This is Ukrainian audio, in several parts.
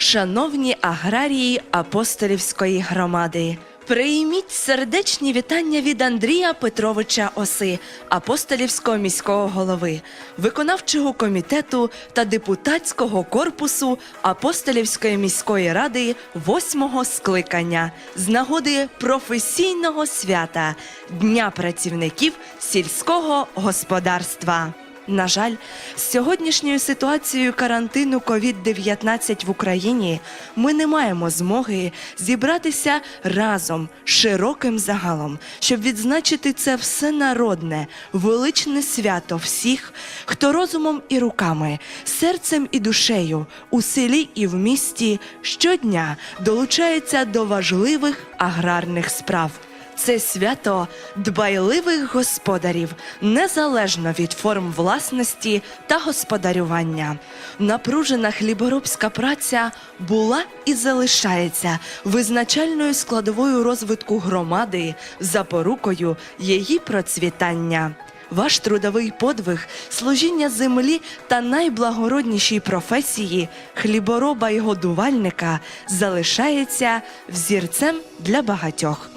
Шановні аграрії апостолівської громади, прийміть сердечні вітання від Андрія Петровича Оси, апостолівського міського голови, виконавчого комітету та депутатського корпусу апостолівської міської ради восьмого скликання з нагоди професійного свята Дня працівників сільського господарства. На жаль, з сьогоднішньою ситуацією карантину COVID-19 в Україні ми не маємо змоги зібратися разом широким загалом, щоб відзначити це всенародне, величне свято всіх, хто розумом і руками, серцем і душею у селі і в місті щодня долучається до важливих аграрних справ. Це свято дбайливих господарів, незалежно від форм власності та господарювання. Напружена хліборобська праця була і залишається визначальною складовою розвитку громади, запорукою її процвітання. Ваш трудовий подвиг, служіння землі та найблагороднішій професії хлібороба і годувальника залишається взірцем для багатьох.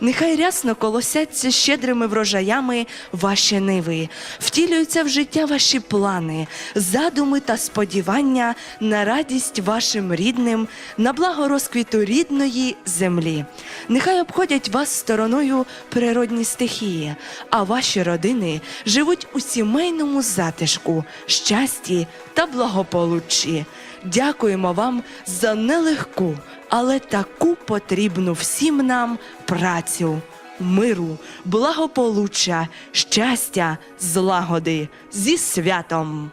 Нехай рясно колосяться щедрими врожаями ваші ниви, втілюються в життя ваші плани, задуми та сподівання на радість вашим рідним, на благо розквіту рідної землі. Нехай обходять вас стороною природні стихії, а ваші родини живуть у сімейному затишку, щасті та благополуччі. Дякуємо вам за нелегку, але таку потрібну всім нам працю, миру, благополуччя, щастя, злагоди зі святом.